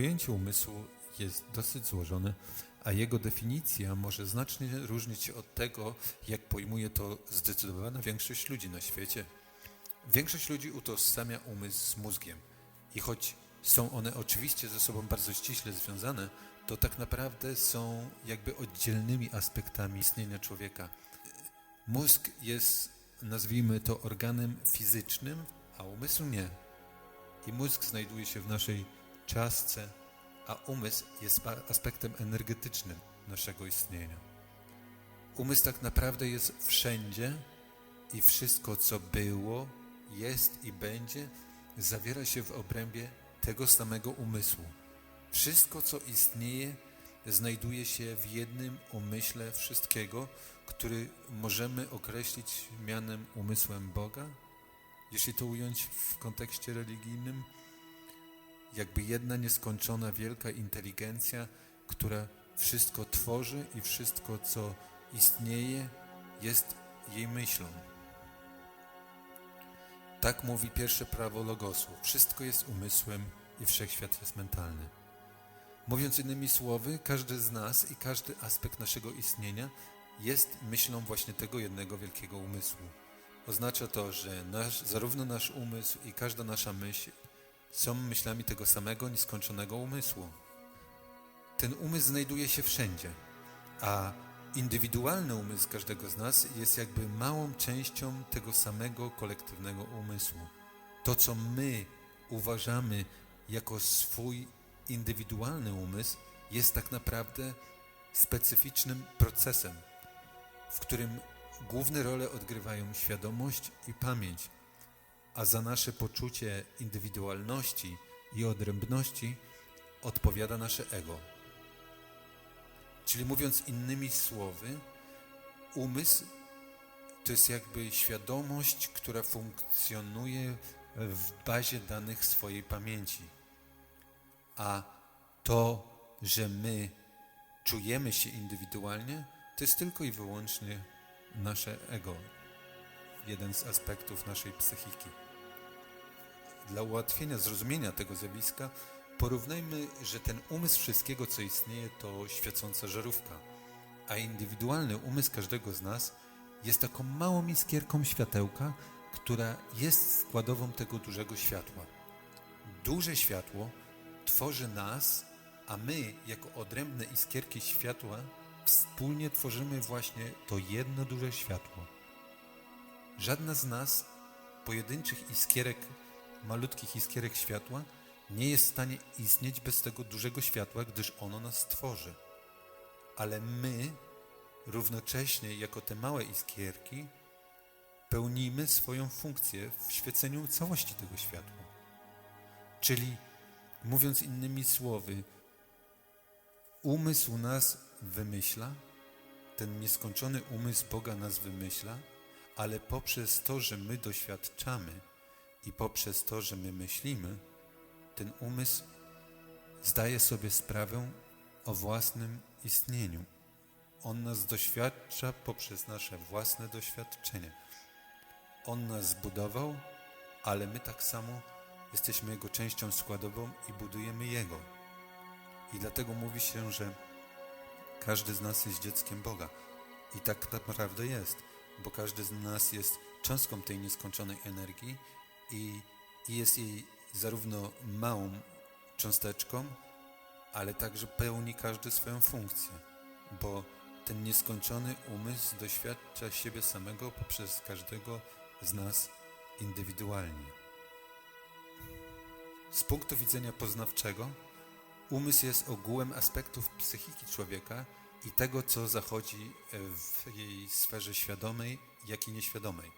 Pojęcie umysłu jest dosyć złożone, a jego definicja może znacznie różnić się od tego, jak pojmuje to zdecydowana większość ludzi na świecie. Większość ludzi utożsamia umysł z mózgiem i choć są one oczywiście ze sobą bardzo ściśle związane, to tak naprawdę są jakby oddzielnymi aspektami istnienia człowieka. Mózg jest, nazwijmy to, organem fizycznym, a umysł nie. I mózg znajduje się w naszej czaszce, a umysł jest aspektem energetycznym naszego istnienia. Umysł tak naprawdę jest wszędzie i wszystko, co było, jest i będzie, zawiera się w obrębie tego samego umysłu. Wszystko, co istnieje, znajduje się w jednym umyśle wszystkiego, który możemy określić mianem umysłem Boga, jeśli to ująć w kontekście religijnym, jakby jedna nieskończona wielka inteligencja, która wszystko tworzy i wszystko, co istnieje, jest jej myślą. Tak mówi pierwsze prawo Logosu. Wszystko jest umysłem i wszechświat jest mentalny. Mówiąc innymi słowy, każdy z nas i każdy aspekt naszego istnienia jest myślą właśnie tego jednego wielkiego umysłu. Oznacza to, że nasz, zarówno nasz umysł i każda nasza myśl są myślami tego samego nieskończonego umysłu. Ten umysł znajduje się wszędzie, a indywidualny umysł każdego z nas jest jakby małą częścią tego samego kolektywnego umysłu. To, co my uważamy jako swój indywidualny umysł, jest tak naprawdę specyficznym procesem, w którym główne role odgrywają świadomość i pamięć, a za nasze poczucie indywidualności i odrębności odpowiada nasze ego. Czyli mówiąc innymi słowy, umysł to jest jakby świadomość, która funkcjonuje w bazie danych swojej pamięci. A to, że my czujemy się indywidualnie, to jest tylko i wyłącznie nasze ego, jeden z aspektów naszej psychiki. Dla ułatwienia zrozumienia tego zjawiska porównajmy, że ten umysł wszystkiego, co istnieje, to świecąca żarówka, a indywidualny umysł każdego z nas jest taką małą iskierką światełka, która jest składową tego dużego światła. Duże światło tworzy nas, a my, jako odrębne iskierki światła, wspólnie tworzymy właśnie to jedno duże światło. Żadna z nas, pojedynczych iskierek, malutkich iskierek światła, nie jest w stanie istnieć bez tego dużego światła, gdyż ono nas tworzy. Ale my, równocześnie jako te małe iskierki, pełnimy swoją funkcję w świeceniu całości tego światła. Czyli, mówiąc innymi słowy, umysł nas wymyśla, ten nieskończony umysł Boga nas wymyśla, ale poprzez to, że my doświadczamy i poprzez to, że my myślimy, ten umysł zdaje sobie sprawę o własnym istnieniu. On nas doświadcza poprzez nasze własne doświadczenie. On nas zbudował, ale my tak samo jesteśmy Jego częścią składową i budujemy Jego. I dlatego mówi się, że każdy z nas jest dzieckiem Boga. I tak naprawdę jest, bo każdy z nas jest cząstką tej nieskończonej energii i, i jest jej zarówno małą cząsteczką, ale także pełni każdy swoją funkcję, bo ten nieskończony umysł doświadcza siebie samego poprzez każdego z nas indywidualnie. Z punktu widzenia poznawczego, umysł jest ogółem aspektów psychiki człowieka i tego, co zachodzi w jej sferze świadomej, jak i nieświadomej.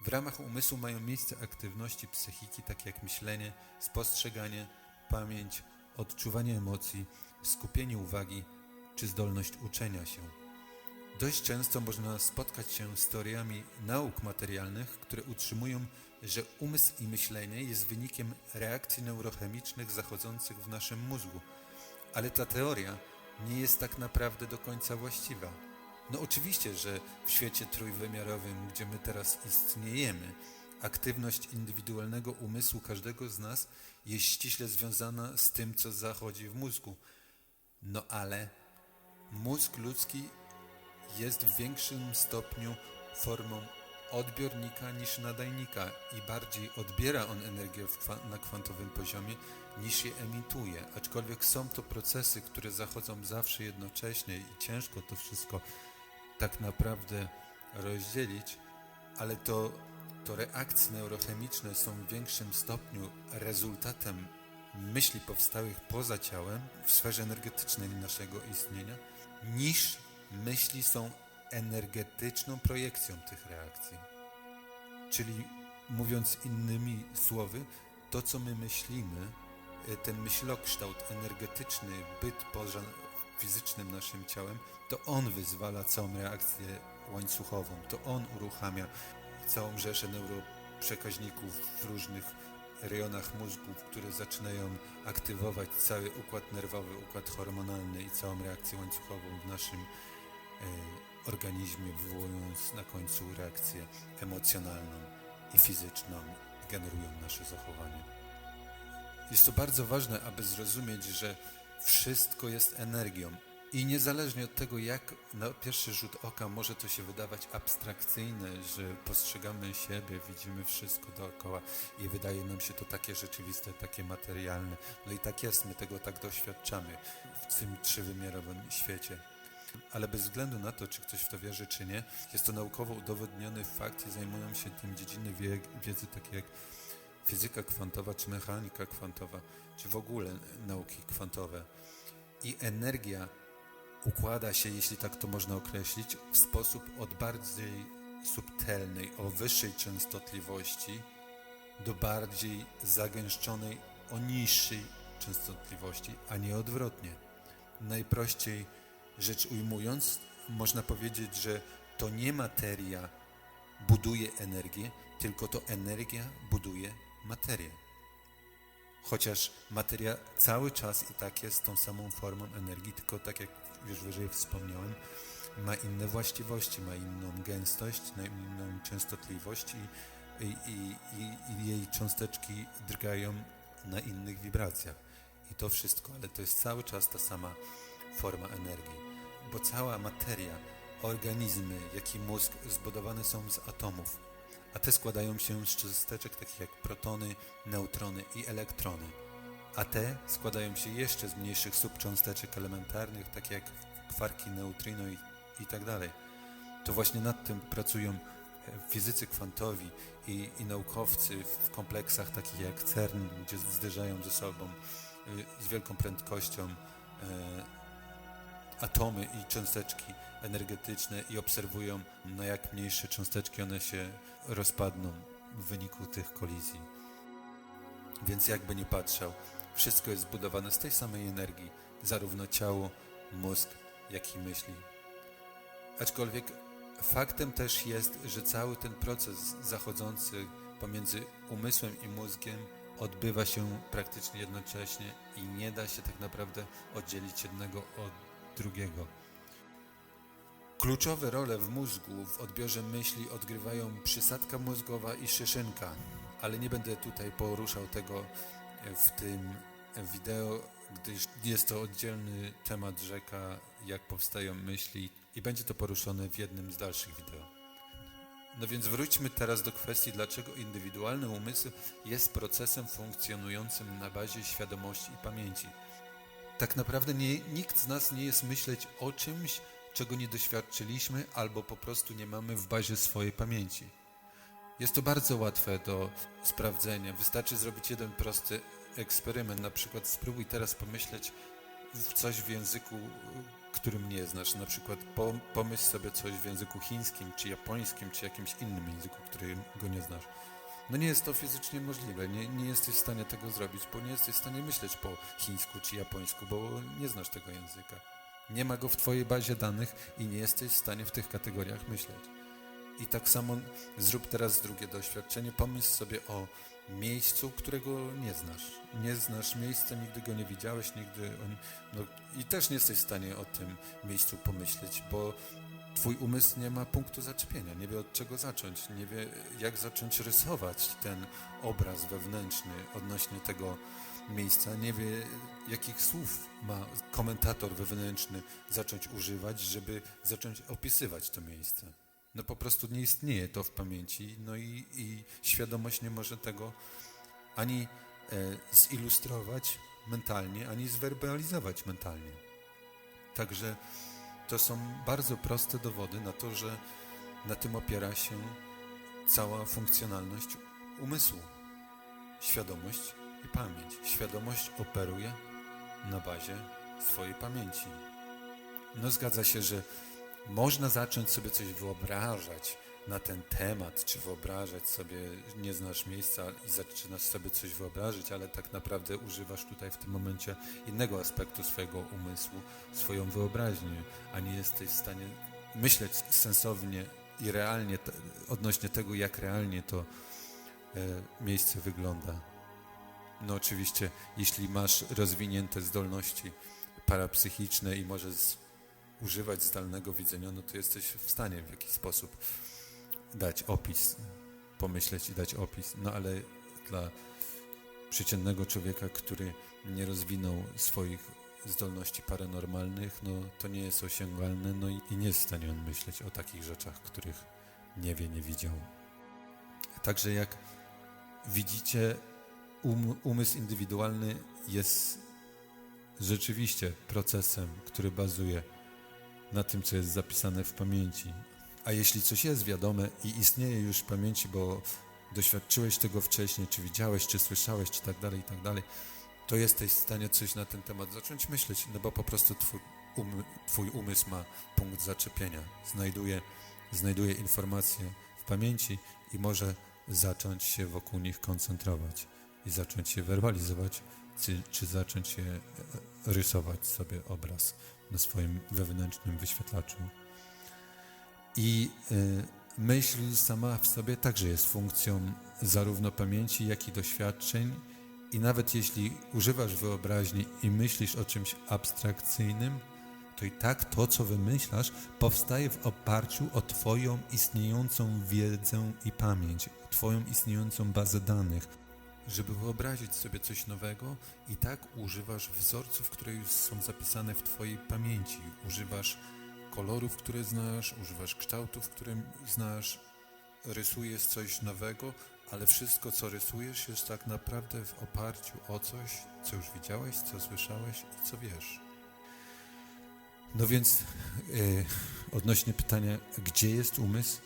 W ramach umysłu mają miejsce aktywności psychiki, takie jak myślenie, spostrzeganie, pamięć, odczuwanie emocji, skupienie uwagi czy zdolność uczenia się. Dość często można spotkać się z teoriami nauk materialnych, które utrzymują, że umysł i myślenie jest wynikiem reakcji neurochemicznych zachodzących w naszym mózgu. Ale ta teoria nie jest tak naprawdę do końca właściwa. No oczywiście, że w świecie trójwymiarowym, gdzie my teraz istniejemy, Aktywność indywidualnego umysłu każdego z nas jest ściśle związana z tym, co zachodzi w mózgu. No ale mózg ludzki jest w większym stopniu formą odbiornika niż nadajnika i bardziej odbiera on energię kwa na kwantowym poziomie niż je emituje. Aczkolwiek są to procesy, które zachodzą zawsze jednocześnie i ciężko to wszystko tak naprawdę rozdzielić, ale to, to reakcje neurochemiczne są w większym stopniu rezultatem myśli powstałych poza ciałem w sferze energetycznej naszego istnienia, niż myśli są energetyczną projekcją tych reakcji. Czyli mówiąc innymi słowy, to co my myślimy, e, ten myślokształt energetyczny, byt poza fizycznym naszym ciałem, to on wyzwala całą reakcję łańcuchową, to on uruchamia całą rzeszę neuroprzekaźników w różnych rejonach mózgu, które zaczynają aktywować cały układ nerwowy, układ hormonalny i całą reakcję łańcuchową w naszym e, organizmie, wywołując na końcu reakcję emocjonalną i fizyczną, generują nasze zachowanie. Jest to bardzo ważne, aby zrozumieć, że wszystko jest energią. I niezależnie od tego, jak na pierwszy rzut oka może to się wydawać abstrakcyjne, że postrzegamy siebie, widzimy wszystko dookoła i wydaje nam się to takie rzeczywiste, takie materialne. No i tak jest, my tego tak doświadczamy w tym trzywymiarowym świecie. Ale bez względu na to, czy ktoś w to wierzy, czy nie, jest to naukowo udowodniony fakt i zajmują się tym dziedziny wie, wiedzy takie jak fizyka kwantowa, czy mechanika kwantowa, czy w ogóle nauki kwantowe. I energia układa się, jeśli tak to można określić, w sposób od bardziej subtelnej, o wyższej częstotliwości do bardziej zagęszczonej, o niższej częstotliwości, a nie odwrotnie. Najprościej rzecz ujmując, można powiedzieć, że to nie materia buduje energię, tylko to energia buduje materię. Chociaż materia cały czas i tak jest tą samą formą energii, tylko tak jak już wyżej wspomniałem, ma inne właściwości, ma inną gęstość, inną częstotliwość i, i, i, i jej cząsteczki drgają na innych wibracjach. I to wszystko, ale to jest cały czas ta sama forma energii. Bo cała materia, organizmy, jak i mózg zbudowane są z atomów, a te składają się z cząsteczek takich jak protony, neutrony i elektrony a te składają się jeszcze z mniejszych subcząsteczek elementarnych, takie jak kwarki, neutrino i, i tak dalej. To właśnie nad tym pracują e, fizycy kwantowi i, i naukowcy w kompleksach takich jak CERN, gdzie zderzają ze sobą e, z wielką prędkością e, atomy i cząsteczki energetyczne i obserwują na jak mniejsze cząsteczki one się rozpadną w wyniku tych kolizji. Więc jakby nie patrzał, wszystko jest zbudowane z tej samej energii, zarówno ciało, mózg, jak i myśli. Aczkolwiek faktem też jest, że cały ten proces zachodzący pomiędzy umysłem i mózgiem odbywa się praktycznie jednocześnie i nie da się tak naprawdę oddzielić jednego od drugiego. Kluczowe role w mózgu w odbiorze myśli odgrywają przysadka mózgowa i szyszynka, ale nie będę tutaj poruszał tego w tym wideo, gdyż jest to oddzielny temat rzeka, jak powstają myśli i będzie to poruszone w jednym z dalszych wideo. No więc wróćmy teraz do kwestii, dlaczego indywidualny umysł jest procesem funkcjonującym na bazie świadomości i pamięci. Tak naprawdę nie, nikt z nas nie jest myśleć o czymś, czego nie doświadczyliśmy albo po prostu nie mamy w bazie swojej pamięci. Jest to bardzo łatwe do sprawdzenia. Wystarczy zrobić jeden prosty eksperyment. Na przykład spróbuj teraz pomyśleć w coś w języku, którym nie znasz. Na przykład pomyśl sobie coś w języku chińskim, czy japońskim, czy jakimś innym języku, którego nie znasz. No nie jest to fizycznie możliwe. Nie, nie jesteś w stanie tego zrobić, bo nie jesteś w stanie myśleć po chińsku czy japońsku, bo nie znasz tego języka. Nie ma go w Twojej bazie danych i nie jesteś w stanie w tych kategoriach myśleć. I tak samo zrób teraz drugie doświadczenie. Pomyśl sobie o miejscu, którego nie znasz. Nie znasz miejsca, nigdy go nie widziałeś, nigdy on, no, i też nie jesteś w stanie o tym miejscu pomyśleć, bo Twój umysł nie ma punktu zaczepienia, nie wie od czego zacząć, nie wie jak zacząć rysować ten obraz wewnętrzny odnośnie tego miejsca, nie wie jakich słów ma komentator wewnętrzny zacząć używać, żeby zacząć opisywać to miejsce. No po prostu nie istnieje to w pamięci, no i, i świadomość nie może tego ani e, zilustrować mentalnie, ani zwerbalizować mentalnie. Także to są bardzo proste dowody na to, że na tym opiera się cała funkcjonalność umysłu. Świadomość i pamięć. Świadomość operuje na bazie swojej pamięci. No zgadza się, że można zacząć sobie coś wyobrażać na ten temat, czy wyobrażać sobie, nie znasz miejsca i zaczynasz sobie coś wyobrazić, ale tak naprawdę używasz tutaj w tym momencie innego aspektu swojego umysłu, swoją wyobraźnię, a nie jesteś w stanie myśleć sensownie i realnie odnośnie tego, jak realnie to e, miejsce wygląda. No oczywiście, jeśli masz rozwinięte zdolności parapsychiczne i możesz używać zdalnego widzenia, no to jesteś w stanie w jakiś sposób dać opis, pomyśleć i dać opis. No ale dla przeciętnego człowieka, który nie rozwinął swoich zdolności paranormalnych, no to nie jest osiągalne, no i, i nie jest w stanie on myśleć o takich rzeczach, których nie wie, nie widział. Także jak widzicie, um, umysł indywidualny jest rzeczywiście procesem, który bazuje na tym, co jest zapisane w pamięci. A jeśli coś jest wiadome i istnieje już w pamięci, bo doświadczyłeś tego wcześniej, czy widziałeś, czy słyszałeś, czy tak dalej, i tak dalej, to jesteś w stanie coś na ten temat zacząć myśleć, no bo po prostu twój, um, twój umysł ma punkt zaczepienia, znajduje, znajduje informacje w pamięci i może zacząć się wokół nich koncentrować i zacząć się werbalizować, czy, czy zacząć się e, rysować sobie obraz na swoim wewnętrznym wyświetlaczu. I y, myśl sama w sobie także jest funkcją zarówno pamięci, jak i doświadczeń. I nawet jeśli używasz wyobraźni i myślisz o czymś abstrakcyjnym, to i tak to, co wymyślasz, powstaje w oparciu o Twoją istniejącą wiedzę i pamięć, Twoją istniejącą bazę danych. Żeby wyobrazić sobie coś nowego, i tak używasz wzorców, które już są zapisane w Twojej pamięci. Używasz kolorów, które znasz, używasz kształtów, które znasz, rysujesz coś nowego, ale wszystko, co rysujesz, jest tak naprawdę w oparciu o coś, co już widziałeś, co słyszałeś i co wiesz. No więc yy, odnośnie pytania, gdzie jest umysł,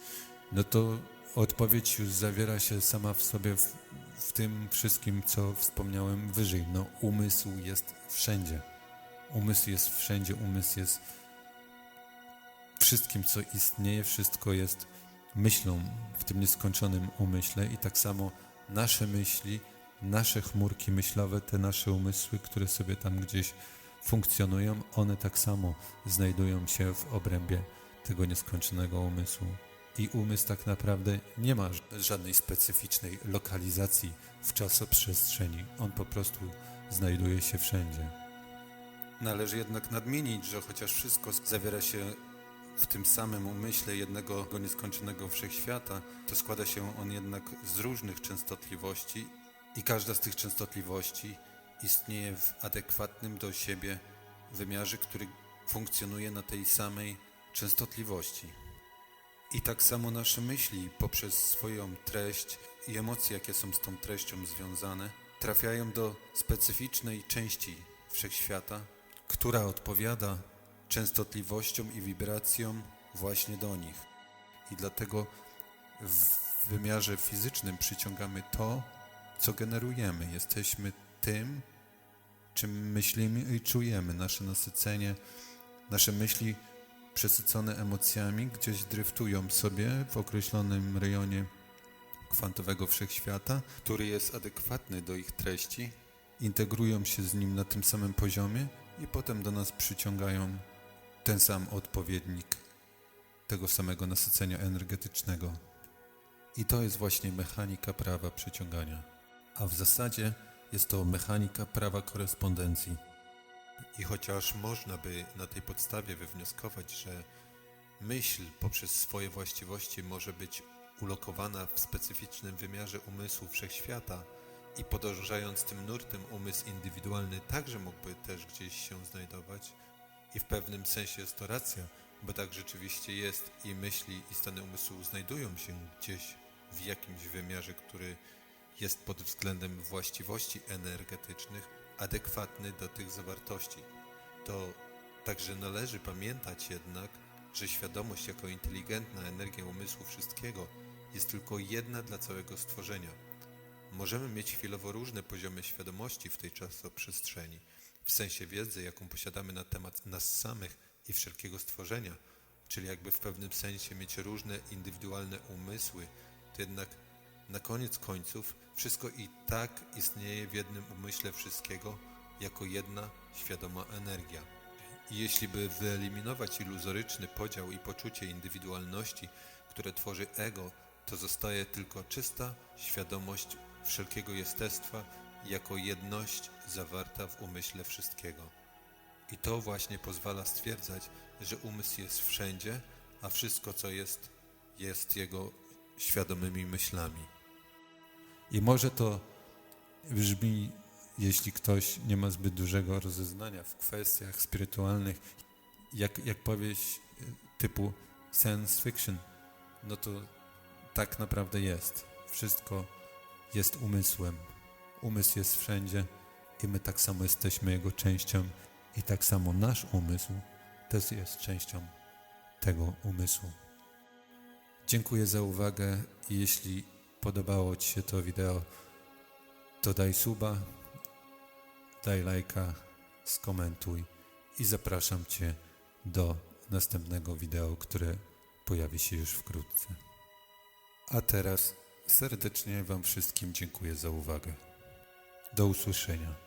no to odpowiedź już zawiera się sama w sobie w, w tym wszystkim, co wspomniałem wyżej. No umysł jest wszędzie. Umysł jest wszędzie, umysł jest wszystkim, co istnieje, wszystko jest myślą w tym nieskończonym umyśle i tak samo nasze myśli, nasze chmurki myślowe, te nasze umysły, które sobie tam gdzieś funkcjonują, one tak samo znajdują się w obrębie tego nieskończonego umysłu. I umysł tak naprawdę nie ma żadnej specyficznej lokalizacji w czasoprzestrzeni. On po prostu znajduje się wszędzie. Należy jednak nadmienić, że chociaż wszystko zawiera się w tym samym umyśle jednego nieskończonego wszechświata, to składa się on jednak z różnych częstotliwości i każda z tych częstotliwości istnieje w adekwatnym do siebie wymiarze, który funkcjonuje na tej samej częstotliwości. I tak samo nasze myśli poprzez swoją treść i emocje, jakie są z tą treścią związane, trafiają do specyficznej części wszechświata, która odpowiada częstotliwością i wibracją właśnie do nich. I dlatego w wymiarze fizycznym przyciągamy to, co generujemy. Jesteśmy tym, czym myślimy i czujemy. Nasze nasycenie, nasze myśli przesycone emocjami gdzieś dryftują sobie w określonym rejonie kwantowego wszechświata, który jest adekwatny do ich treści, integrują się z nim na tym samym poziomie i potem do nas przyciągają ten sam odpowiednik tego samego nasycenia energetycznego. I to jest właśnie mechanika prawa przyciągania. A w zasadzie jest to mechanika prawa korespondencji. I chociaż można by na tej podstawie wywnioskować, że myśl poprzez swoje właściwości może być ulokowana w specyficznym wymiarze umysłu wszechświata i podążając tym nurtem umysł indywidualny także mógłby też gdzieś się znajdować i w pewnym sensie jest to racja, bo tak rzeczywiście jest i myśli i stany umysłu znajdują się gdzieś w jakimś wymiarze, który jest pod względem właściwości energetycznych adekwatny do tych zawartości. To także należy pamiętać jednak, że świadomość jako inteligentna energia umysłu wszystkiego jest tylko jedna dla całego stworzenia. Możemy mieć chwilowo różne poziomy świadomości w tej czasoprzestrzeni, w sensie wiedzy, jaką posiadamy na temat nas samych i wszelkiego stworzenia, czyli jakby w pewnym sensie mieć różne indywidualne umysły, to jednak na koniec końców wszystko i tak istnieje w jednym umyśle wszystkiego jako jedna świadoma energia. I jeśli by wyeliminować iluzoryczny podział i poczucie indywidualności, które tworzy ego, to zostaje tylko czysta świadomość wszelkiego jestestwa jako jedność zawarta w umyśle wszystkiego. I to właśnie pozwala stwierdzać, że umysł jest wszędzie, a wszystko co jest, jest jego świadomymi myślami. I może to brzmi, jeśli ktoś nie ma zbyt dużego rozeznania w kwestiach spirytualnych, jak, jak powieść y, typu science fiction, no to tak naprawdę jest. Wszystko jest umysłem. Umysł jest wszędzie i my tak samo jesteśmy jego częścią i tak samo nasz umysł też jest częścią tego umysłu. Dziękuję za uwagę i jeśli podobało Ci się to wideo, to daj suba, daj lajka, skomentuj i zapraszam Cię do następnego wideo, które pojawi się już wkrótce. A teraz serdecznie Wam wszystkim dziękuję za uwagę. Do usłyszenia.